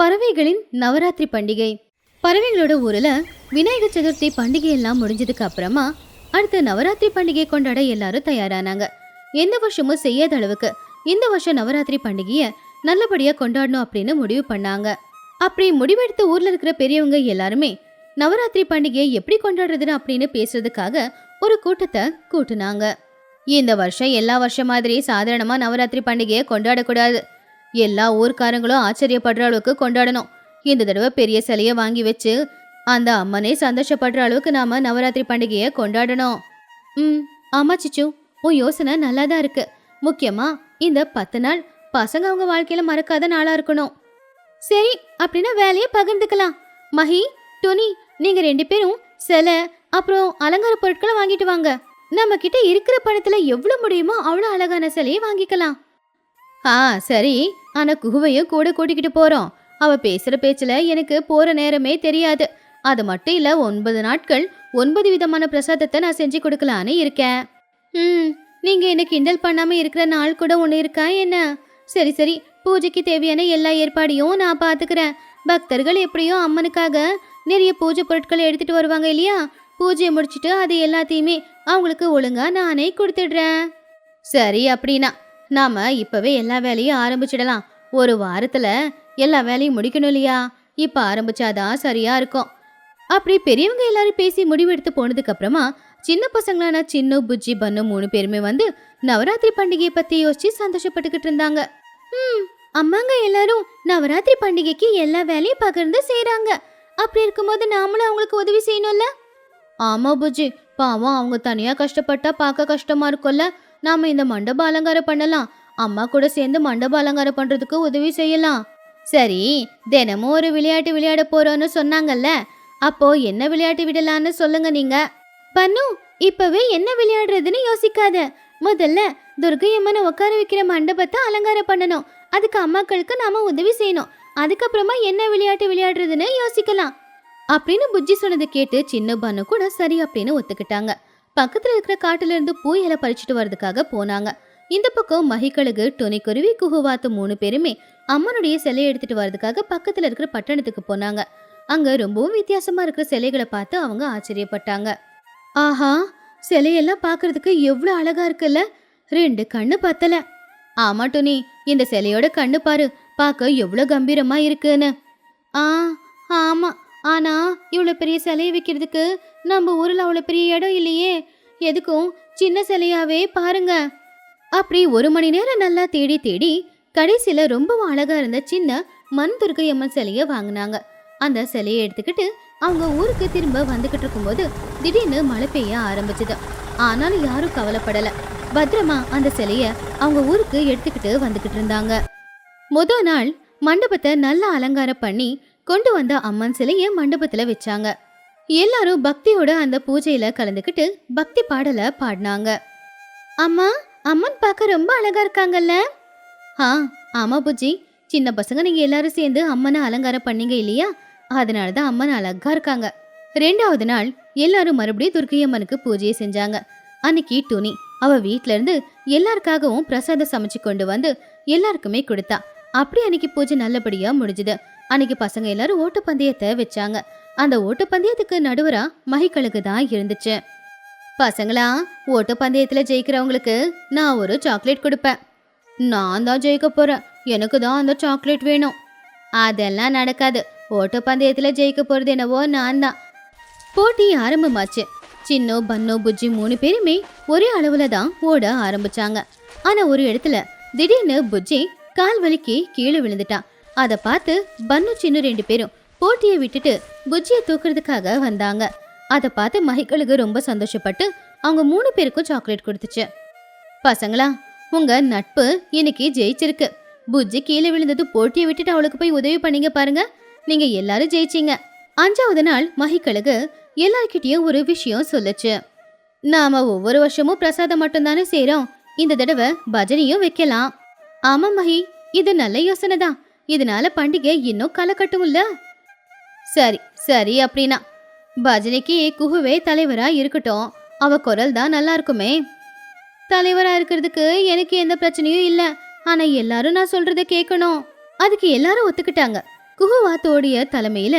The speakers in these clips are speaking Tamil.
பறவைகளின் நவராத்திரி பண்டிகை. பறவைகளோட ஊரில் விநாயகர் சதுர்த்தி பண்டிகை எல்லாம் முடிஞ்சதுக்கு அப்புறமா அடுத்த நவராத்திரி பண்டிகை கொண்டாட எல்லாரும் தயாரானாங்க. எந்த வருஷமும் செய்யாத அளவுக்கு இந்த வருஷம் நவராத்திரி பண்டிகையை நல்லபடியாக கொண்டாடணும் அப்படின்னு முடிவு பண்ணாங்க. அப்படி முடிவெடுத்த ஊரில் இருக்கிற பெரியவங்க எல்லாருமே நவராத்திரி பண்டிகையை எப்படி கொண்டாடுறதுன்னு அப்படின்னு பேசுறதுக்காக ஒரு கூட்டத்தை கூட்டுனாங்க. இந்த வருஷம் எல்லா வருஷம் மாதிரி சாதாரணமாக நவராத்திரி பண்டிகையை கொண்டாடக்கூடாது. எல்லா ஊர்க்காரங்களும் ஆச்சரியப்படுற அளவுக்கு கொண்டாடணும். இந்த தடவை பெரிய சிலையை வாங்கி வச்சு அந்த அம்மனே சந்தோஷப்படுற அளவுக்கு நாம நவராத்திரி பண்டிகையை கொண்டாடணும். ம் ஆமா சிச்சு. உன் யோசனை நல்லா தான் இருக்கு. முக்கியமா இந்த பத்து நாள் பசங்க அவங்க வாழ்க்கையில மறக்காத நாளா இருக்கணும். சரி அப்படின்னா வேலையை பகிர்ந்துக்கலாம். மஹி டொனி நீங்க ரெண்டு பேரும் சிலை அப்புறம் அலங்கார பொருட்களை வாங்கிட்டு வாங்க. நம்ம கிட்ட இருக்கிற பணத்துல எவ்வளவு முடியுமோ அவ்வளவு அழகான சிலையை வாங்கிக்கலாம். ஆ சரி. ஆனா குகுவையும் கூட கூட்டிக்கிட்டு போறோம். அவ பேசுற பேச்சுல எனக்கு போற நேரமே தெரியாது. அது மட்டும் இல்ல ஒன்பது நாட்கள் ஒன்பது விதமான பிரசாதத்தை நான் செஞ்சு கொடுக்கலான்னு இருக்கேன். ம் நீங்க என்ன கிண்டல் பண்ணாம இருக்கிற நாள் கூட ஒன்று இருக்கா என்ன? சரி சரி. பூஜைக்கு தேவையான எல்லா ஏற்பாடையும் நான் பாத்துக்கிறேன். பக்தர்கள் எப்படியும் அம்மனுக்காக நிறைய பூஜை பொருட்களை எடுத்துட்டு வருவாங்க இல்லையா? பூஜையை முடிச்சுட்டு அது எல்லாத்தையுமே அவங்களுக்கு ஒழுங்கா நானே கொடுத்துடுறேன். சரி அப்படின்னா நாம இப்பவே எல்லா வேலையும் ஆரம்பிச்சிடலாம். ஒரு வாரத்துல எல்லா வேலையும் முடிக்கணும் இல்லையா? இப்ப ஆரம்பிச்சாதான் சரியா இருக்கும். அப்படி பெரியவங்க எல்லாரும் பேசி முடிவெடுத்து போனதுக்கு அப்புறமா சின்ன பசங்களான சின்ன புஜ்ஜி பண்ணு மூணு பேருமே வந்து நவராத்திரி பண்டிகையை பத்தி யோசிச்சு சந்தோஷப்பட்டுக்கிட்டு இருந்தாங்க. ம் அம்மாங்க எல்லாரும் நவராத்திரி பண்டிகைக்கு எல்லா வேலையும் பகிர்ந்து செய்யறாங்க அப்படி இருக்கும்போது நாமளும் அவங்களுக்கு உதவி செய்யணும்ல? ஆமா புஜ்ஜி பாவம் அவங்க தனியா கஷ்டப்பட்டா பார்க்க கஷ்டமா இருக்கும்ல. நாம இந்த மண்டப அலங்காரம் பண்ணலாம். அம்மா கூட சேர்ந்து மண்டப அலங்காரம் பண்றதுக்கு உதவி செய்யலாம். சரி தினமும் ஒரு விளையாட்டு விளையாட போறோம்னு சொன்னாங்கல்ல. அப்போ என்ன விளையாட்டு விடலான்னு சொல்லுங்க நீங்க. பண்ணு இப்பவே என்ன விளையாடுறதுன்னு யோசிக்காத. முதல்ல துர்கை அம்மனை உட்கார வைக்கிற மண்டபத்தை அலங்காரம் பண்ணணும். அதுக்கு அம்மாக்களுக்கு நாம உதவி செய்யணும். அதுக்கப்புறமா என்ன விளையாட்டு விளையாடுறதுன்னு யோசிக்கலாம். அப்படின்னு புஜ்ஜி சொன்னதை கேட்டு சின்ன பன்னு கூட சரி அப்படின்னு ஒத்துக்கிட்டாங்க. பக்கத்துல இருக்கிற காட்டுல இருந்து பூ இலை பறிச்சுட்டு வர்றதுக்காக போனாங்க. இந்த பக்கம் மகிக்கழுகு குருவி குகுவாத்து மூணு பேருமே அம்மனுடைய சிலையை எடுத்துட்டு வர்றதுக்காக பக்கத்துல இருக்கிற பட்டணத்துக்கு போனாங்க. அங்க ரொம்பவும் வித்தியாசமா இருக்கிற சிலைகளை பார்த்து அவங்க ஆச்சரியப்பட்டாங்க. ஆஹா சிலையெல்லாம் பார்க்கறதுக்கு எவ்வளோ அழகா இருக்குல்ல? ரெண்டு கண்ணு பத்தல. ஆமா டொனி இந்த சிலையோட கண்ணு பாரு. பார்க்க எவ்வளோ கம்பீரமா இருக்குன்னு. ஆ ஆமா. ஆனா இவ்வளோ பெரிய சிலையை வைக்கிறதுக்கு நம்ம ஊரில் அவ்வளோ பெரிய இடம் இல்லையே. எதுக்கும்? சின்ன சிலையாவே பாருங்க. அப்படி ஒரு மணி நேரம் நல்லா தேடி தேடி கடைசியில் ரொம்பவும் அழகாக இருந்த சின்ன மண் துர்க்கை அம்மன் சிலையை வாங்கினாங்க. அந்த சிலையை எடுத்துக்கிட்டு அவங்க ஊருக்கு திரும்ப வந்துக்கிட்டு இருக்கும்போது திடீர்னு மழை பெய்ய ஆரம்பிச்சது. ஆனாலும் யாரும் கவலைப்படலை. பத்திரமா அந்த சிலையை அவங்க ஊருக்கு எடுத்துக்கிட்டு வந்துக்கிட்டு இருந்தாங்க. முத நாள் மண்டபத்தை நல்லா அலங்காரம் பண்ணி கொண்டு வந்த அம்மன் சிலையை மண்டபத்துல வச்சாங்க. எல்லாரும் பக்தியோட அந்த பூஜையில கலந்துக்கிட்டு பக்தி பாடல பாடினாங்க. அம்மா அம்மன் பார்க்க ரொம்ப அழகா இருக்காங்கல்ல? ஆ ஆமா புஜ்ஜி சின்ன பசங்க நீங்க எல்லாரும் சேர்ந்து அம்மனை அலங்காரம் பண்ணீங்க இல்லையா? அதனால தான் அம்மன் அழகா இருக்காங்க. ரெண்டாவது நாள் எல்லாரும் மறுபடியும் துர்க்கை அம்மனுக்கு பூஜையை செஞ்சாங்க. அன்னைக்கு துணி அவ வீட்ல இருந்து எல்லாருக்காகவும் பிரசாதம் சமைச்சு கொண்டு வந்து எல்லாருக்குமே கொடுத்தா. அப்படி அன்னைக்கு பூஜை நல்லபடியா முடிஞ்சுது. அன்னைக்கு பசங்க எல்லாரும் ஓட்டப்பந்தயத்தை வச்சாங்க. அந்த ஓட்டப்பந்தயத்துக்கு நடுவரா மகிக்கழுகு தான் இருந்துச்சு. பசங்களா ஓட்டப்பந்தயத்துல ஜெயிக்கிறவங்களுக்கு நான் ஒரு சாக்லேட் கொடுப்பேன். நான் தான் ஜெயிக்க போறேன். எனக்கு தான் அந்த சாக்லேட் வேணும். அதெல்லாம் நடக்காது. ஓட்டப்பந்தயத்துல ஜெயிக்க போறது என்னவோ நான் தான். போட்டி ஆரம்பமாச்சு. சின்னோ பன்னோ புஜ்ஜி மூணு பேருமே ஒரே அளவுல தான் ஓட ஆரம்பிச்சாங்க. ஆனா ஒரு இடத்துல திடீர்னு புஜ்ஜி கால் வலிக்கு கீழே விழுந்துட்டான். அதை பார்த்து பன்னு சின்னு ரெண்டு பேரும் போட்டியை விட்டுட்டு புஜ்ஜியை தூக்குறதுக்காக வந்தாங்க. அதை பார்த்து மகிகளுக்கு ரொம்ப சந்தோஷப்பட்டு அவங்க மூணு பேருக்கும் சாக்லேட் கொடுத்துச்சு. பசங்களா உங்க நட்பு இன்னைக்கு ஜெயிச்சிருக்கு. புஜ்ஜி கீழே விழுந்தது போட்டியை விட்டுட்டு அவளுக்கு போய் உதவி பண்ணீங்க பாருங்க. நீங்க எல்லாரும் ஜெயிச்சீங்க. அஞ்சாவது நாள் மகிக்கழுகு எல்லார்கிட்டயும் ஒரு விஷயம் சொல்லுச்சு. நாம ஒவ்வொரு வருஷமும் பிரசாதம் மட்டும்தானே செய்யறோம் இந்த தடவை பஜனையும் வைக்கலாம். ஆமா மகி இது நல்ல யோசனை தான் இதனால பண்டிகை இன்னும் களை கட்டும்ல சரி சரி அப்படின்னா. பஜனைக்கு குகுவே தலைவரா இருக்கட்டும். அவ குரல் தான் நல்லா இருக்குமே. தலைவரா இருக்கிறதுக்கு எனக்கு எந்த பிரச்சனையும் இல்ல. ஆனா எல்லாரும் நான் சொல்றத கேட்கணும் அதுக்கு எல்லாரும் ஒத்துக்கிட்டாங்க. குஹுவாத்தோடைய தலைமையில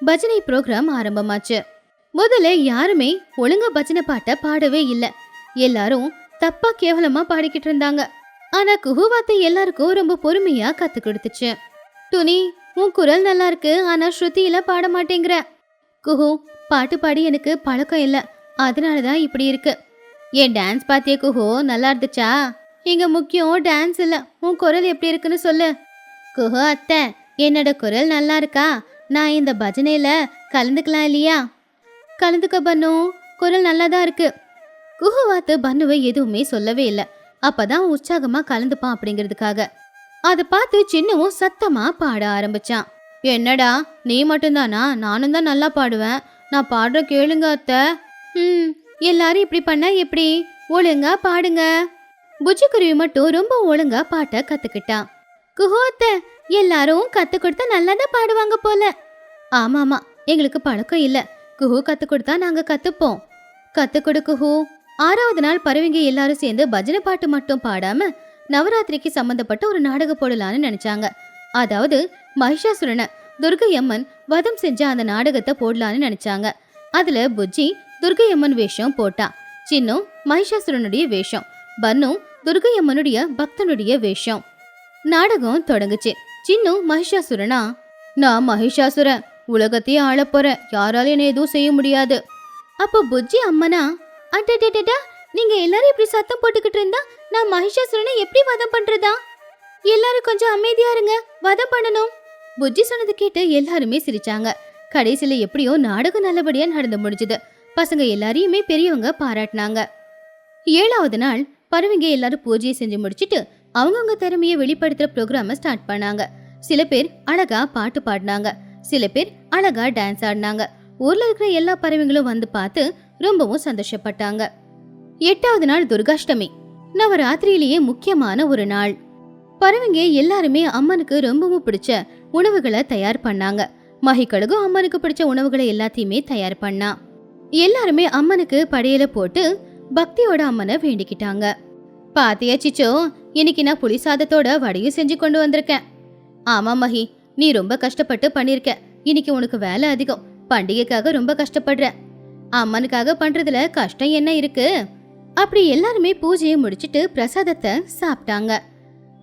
பஜனை ப்ரோக்ராம் ஆரம்பமாச்சு. முதல்ல யாருமே ஒழுங்கா பஜனை பாட்டை பாடவே இல்ல. எல்லாரும் தப்பா கேவலமா பாடிக்கிட்டு இருந்தாங்க. ஆனா குஹுவாத்தை எல்லாருக்கும் ரொம்ப பொறுமையா கத்து கொடுத்துச்சு. டுனி உன் குரல் நல்லா இருக்கு ஆனா ஸ்ருதியில பாட மாட்டேங்கிற. குஹு பாட்டு பாடி எனக்கு பழக்கம் இல்ல. அதனாலதான் இப்படி இருக்கு. என் டான்ஸ் பார்த்தியே குஹு? நல்லா இருந்துச்சா? இங்க முக்கியம் டான்ஸ் இல்ல. உன் குரல் எப்படி இருக்குன்னு சொல்லு. குஹு அத்தை என்னோட குரல் நல்லா இருக்கா? நான் இந்த பஜனையில கலந்துக்கலாம் இல்லையா? கலந்துக்க பண்ணு குரல் நல்லா தான் இருக்கு குஹுவாத்து பன்னுவை எதுவுமே சொல்லவே இல்லை. அப்பதான் உற்சாகமா கலந்துப்பான் அப்படிங்கிறதுக்காக. அதை பார்த்து சின்னவும் சத்தமா பாட ஆரம்பிச்சான். என்னடா நீ மட்டும்தானா? நானும் தான் நல்லா பாடுவேன். நான் பாடுற கேளுங்க அத்தை. ம் எல்லாரும் இப்படி பண்ணா எப்படி? ஒழுங்கா பாடுங்க. புஜிக்குருவி மட்டும் ரொம்ப ஒழுங்கா பாட்ட கத்துக்கிட்டான். குஹு அத்தை எல்லாரும் கத்து கொடுத்தா நல்லா தான் பாடுவாங்க போல. ஆமாமா எங்களுக்கு பழக்கம் இல்ல. குஹு கத்து கொடுத்தா நாங்க கத்துப்போம். கத்து கொடு குஹு. ஆறாவது நாள் பறவைங்க எல்லாரும் சேர்ந்து பஜனை பாட்டு மட்டும் பாடாம நவராத்திரிக்கு சம்பந்தப்பட்ட ஒரு நாடகம் போடலான்னு நினைச்சாங்க. அதாவது மகிஷாசுரனை துர்கையம்மன் வதம் செஞ்ச அந்த நாடகத்தை போடலான்னு நினைச்சாங்க. அதுல புஜ்ஜி துர்கையம்மன் வேஷம் போட்டா சின்னும் மகிஷாசுரனுடைய வேஷம் பன்னு துர்கையம்மனுடைய பக்தனுடைய வேஷம். நாடகம் தொடங்குச்சு. சின்னு மகிஷாசுரனா நான் மகிஷாசுரன் உலகத்தையே ஆளப் போறேன். யாராலும் என்ன எதுவும் செய்ய முடியாது. அப்போ புஜ்ஜி அம்மனா அடடடடா நீங்க எல்லாரும் இப்படி சத்தம் போட்டுக்கிட்டு இருந்தா நான் மகிஷாசுரனை எப்படி வதம் பண்றதா? எல்லாரும் கொஞ்சம் அமைதியா இருங்க. வதம் பண்ணணும். புஜ்ஜி சொன்னது கேட்டு எல்லாருமே சிரிச்சாங்க. கடைசியில எப்படியோ நாடகம் நல்லபடியா நடந்து முடிஞ்சது. பசங்க எல்லாரையுமே பெரியவங்க பாராட்டினாங்க. ஏழாவது நாள் பறவைங்க எல்லாரும் பூஜையை செஞ்சு முடிச்சிட்டு அவங்கவுங்க திறமையை வெளிப்படுத்துற ப்ரோக்ராம ஸ்டார்ட் பண்ணாங்க. சில பேர் அழகா பாட்டு பாடினாங்க. சில பேர் அழகா டான்ஸ் ஆடினாங்க. ஊர்ல இருக்கிற எல்லா பறவைங்களும் வந்து பார்த்து ரொம்பவும் சந்தோஷப்பட்டாங்க. எட்டாவது நாள் துர்காஷ்டமி. நவராத்திரியிலேயே முக்கியமான ஒரு நாள். பறவைங்க எல்லாருமே அம்மனுக்கு ரொம்பவும் பிடிச்ச உணவுகளை தயார் பண்ணாங்க. மகிக்கழுகும் அம்மனுக்கு பிடிச்ச உணவுகளை எல்லாத்தையுமே தயார் பண்ணா. எல்லாருமே அம்மனுக்கு படையல போட்டு பக்தியோட அம்மனை வேண்டிக்கிட்டாங்க. பாத்தியா சிச்சோ? இன்னைக்கு நான் புளி சாதத்தோட வடையும் செஞ்சு கொண்டு வந்திருக்கேன். ஆமா மகி. நீ ரொம்ப கஷ்டப்பட்டு பண்ணிருக்க. இன்னைக்கு உனக்கு வேலை அதிகம். பண்டிகைக்காக ரொம்ப கஷ்டப்படுற. அம்மனுக்காக பண்றதுல கஷ்டம் என்ன இருக்கு? அப்படி எல்லாருமே பூஜையை முடிச்சிட்டு பிரசாதத்தை சாப்பிட்டாங்க.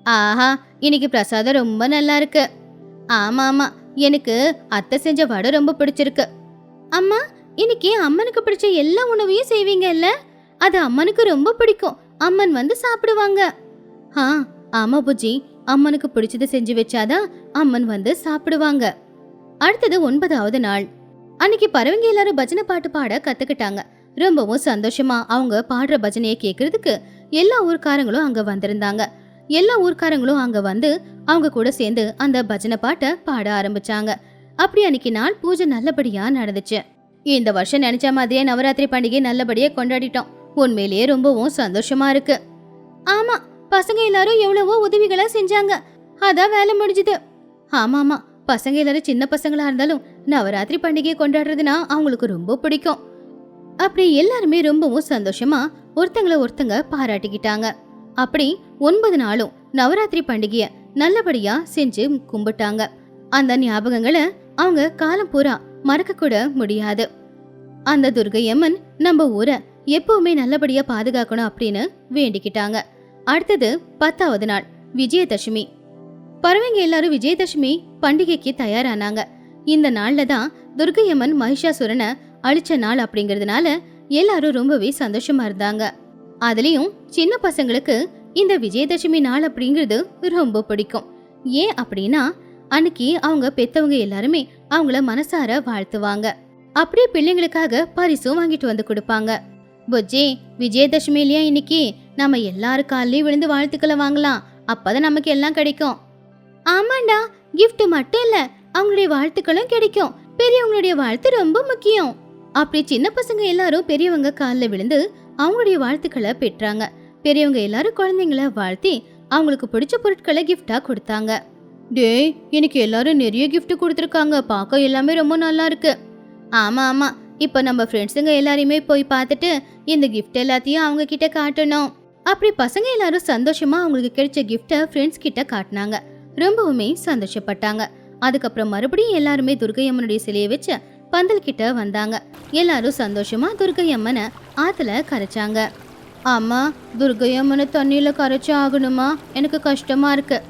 ஆஹா இன்னைக்கு பிரசாதம் ரொம்ப நல்லா இருக்கு. ஆமா ஆமா எனக்கு அத்தை செஞ்ச வடை ரொம்ப பிடிச்சிருக்கு. அம்மா இன்னைக்கு அம்மனுக்கு பிடிச்ச எல்லா உணவையும் செய்வீங்கல்ல? அது அம்மனுக்கு ரொம்ப பிடிக்கும். அம்மன் வந்து சாப்பிடுவாங்க. ஆ ஆமா புஜி அம்மனுக்கு பிடிச்சதை செஞ்சு வச்சாதான் அம்மன் வந்து சாப்பிடுவாங்க. அடுத்தது ஒன்பதாவது நாள். அன்னைக்கு பறவைங்க எல்லாரும் பஜனை பாட்டு பாட கத்துக்கிட்டாங்க. ரொம்பவும் சந்தோஷமா அவங்க பாடுற பஜனையை கேட்கறதுக்கு எல்லா ஊர்க்காரங்களும் அங்க வந்திருந்தாங்க. எல்லா ஊர்க்காரங்களும் அங்க வந்து அவங்க கூட சேர்ந்து அந்த பஜனை பாட்டை பாட ஆரம்பிச்சாங்க. அப்படி அன்னைக்கு நாள் பூஜை நல்லபடியா நடந்துச்சு. இந்த வருஷம் நினைச்ச மாதிரியே நவராத்திரி பண்டிகை நல்லபடியா கொண்டாடிட்டோம். உண்மையிலேயே ரொம்பவும் சந்தோஷமா இருக்கு. ஆமா பசங்க எல்லாரும் எவ்வளவோ உதவிகளை செஞ்சாங்க. அதான் வேலை முடிஞ்சுது. ஆமா ஆமா பசங்க எல்லாரும் சின்ன பசங்களா இருந்தாலும் நவராத்திரி பண்டிகையை கொண்டாடுறதுனா அவங்களுக்கு ரொம்ப பிடிக்கும். அப்படி எல்லாருமே ரொம்பவும் சந்தோஷமா ஒருத்தங்கள ஒருத்தங்க பாராட்டிக்கிட்டாங்க. அப்படி ஒன்பது நாளும் நவராத்திரி பண்டிகைய நல்லபடியா செஞ்சு கும்பிட்டாங்க. அந்த ஞாபகங்களை அவங்க காலம் பூரா மறக்க கூட முடியாது. அந்த துர்கையம்மன் நம்ம ஊரை எப்பவுமே நல்லபடியா பாதுகாக்கணும் அப்படின்னு வேண்டிக்கிட்டாங்க. அடுத்தது பத்தாவது நாள் விஜயதசமி. பறவைங்க எல்லாரும் விஜயதசமி பண்டிகைக்கு தயாரானாங்க. இந்த நாள்ல தான் துர்கையம்மன் மகிஷாசுரனை அழிச்ச நாள் அப்படிங்கறதுனால எல்லாரும் ரொம்பவே சந்தோஷமா இருந்தாங்க. அதுலயும் சின்ன பசங்களுக்கு இந்த விஜயதசமி நாள் அப்படிங்கிறது ரொம்ப பிடிக்கும். ஏன் அப்படின்னா அன்னைக்கு அவங்க பெத்தவங்க எல்லாருமே அவங்கள மனசார வாழ்த்துவாங்க. அப்படியே பிள்ளைங்களுக்காக பரிசும் வாங்கிட்டு வந்து கொடுப்பாங்க. பொஜ்ஜே விஜயதசமி இல்லையா இன்னைக்கு? நம்ம எல்லாரு காலையும் விழுந்து வாழ்த்துக்களை வாங்கலாம். அப்பதான் நமக்கு எல்லாம் கிடைக்கும். ஆமாண்டா கிஃப்ட் மட்டும் இல்ல அவங்களுடைய வாழ்த்துக்களும் கிடைக்கும். பெரியவங்களுடைய வாழ்த்து ரொம்ப முக்கியம். அப்படி சின்ன பசங்க எல்லாரும் பெரியவங்க காலில் விழுந்து அவங்களுடைய வாழ்த்துக்களை பெற்றாங்க. பெரியவங்க எல்லாரும் குழந்தைங்கள வாழ்த்தி அவங்களுக்கு பிடிச்ச பொருட்களை gift-ஆ கொடுத்தாங்க. டேய் எனக்கு எல்லாரும் நிறைய gift கொடுத்துருக்காங்க. பார்க்க எல்லாமே ரொம்ப நல்லா இருக்கு. ஆமா ஆமா. இப்போ நம்ம ஃப்ரெண்ட்ஸுங்க எல்லாரையுமே போய் பார்த்துட்டு இந்த gift எல்லாத்தையும் அவங்க கிட்ட காட்டணும். அப்படி பசங்க எல்லாரும் சந்தோஷமா அவங்களுக்கு கிடைச்ச கிஃப்ட்டை ஃப்ரெண்ட்ஸ் கிட்ட காட்டினாங்க. ரொம்பவுமே சந்தோஷப்பட்டாங்க. அதுக்கப்புறம் மறுபடியும் எல்லாருமே துர்கை அம்மனுடைய சிலையை வச்சு பந்தல் கிட்ட வந்தாங்க. எல்லாரும் சந்தோஷமா துர்கையம்மனை ஆத்துல கரைச்சாங்க. அம்மா துர்கையம்மனை தண்ணியில கரைச்சி ஆகணுமா? எனக்கு கஷ்டமா இருக்கு.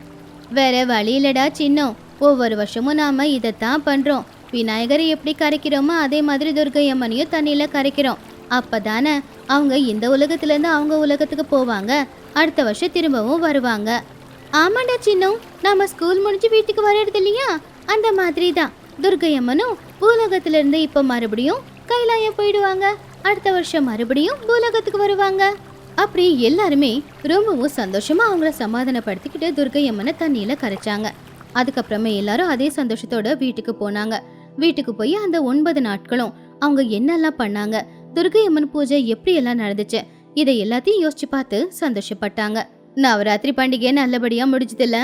வேற வழி இல்லடா சின்னம் ஒவ்வொரு வருஷமும் நாம இதைத்தான் பண்றோம். விநாயகரை எப்படி கரைக்கிறோமோ அதே மாதிரி துர்கையம்மனையும் தண்ணியில கரைக்கிறோம். அப்பதானே அவங்க இந்த உலகத்துலேருந்து அவங்க உலகத்துக்கு போவாங்க. அடுத்த வருஷம் திரும்பவும் வருவாங்க. ஆமாண்டா சின்னம் நாம ஸ்கூல் முடிஞ்சு வீட்டுக்கு வர்றது இல்லையா அந்த மாதிரி தான் துர்கையம்மனும் அம்மனும் இப்போ மறுபடியும் கைலாயம் போயிடுவாங்க. அடுத்த வருஷம் மறுபடியும் பூலோகத்துக்கு வருவாங்க. அப்படி எல்லாருமே ரொம்பவும் சந்தோஷமா அவங்கள சமாதானப்படுத்திக்கிட்டு துர்கையம்மனை தண்ணியில கரைச்சாங்க. அதுக்கப்புறமே எல்லாரும் அதே சந்தோஷத்தோட வீட்டுக்கு போனாங்க. வீட்டுக்கு போய் அந்த ஒன்பது நாட்களும் அவங்க என்னெல்லாம் பண்ணாங்க துர்கை அம்மன் பூஜை எப்படி எல்லாம் நடந்துச்சு இதை எல்லாத்தையும் யோசிச்சு பார்த்து சந்தோஷப்பட்டாங்க. நவராத்திரி பண்டிகை நல்லபடியா முடிஞ்சதில்ல?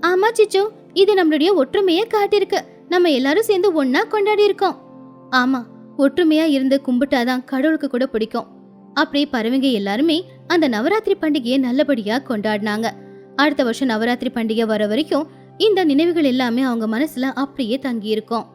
ஆமா சிச்சு இது நம்மளுடைய ஒற்றுமையை காட்டியிருக்கு. நம்ம எல்லாரும் சேர்ந்து ஒன்னா கொண்டாடி இருக்கோம். ஆமா ஒற்றுமையா இருந்து கும்பிட்டாதான் கடவுளுக்கு கூட பிடிக்கும். அப்படியே பறவைங்க எல்லாருமே அந்த நவராத்திரி பண்டிகையை நல்லபடியா கொண்டாடினாங்க. அடுத்த வருஷம் நவராத்திரி பண்டிகை வர வரைக்கும் இந்த நினைவுகள் எல்லாமே அவங்க மனசுல அப்படியே தங்கி இருக்கும்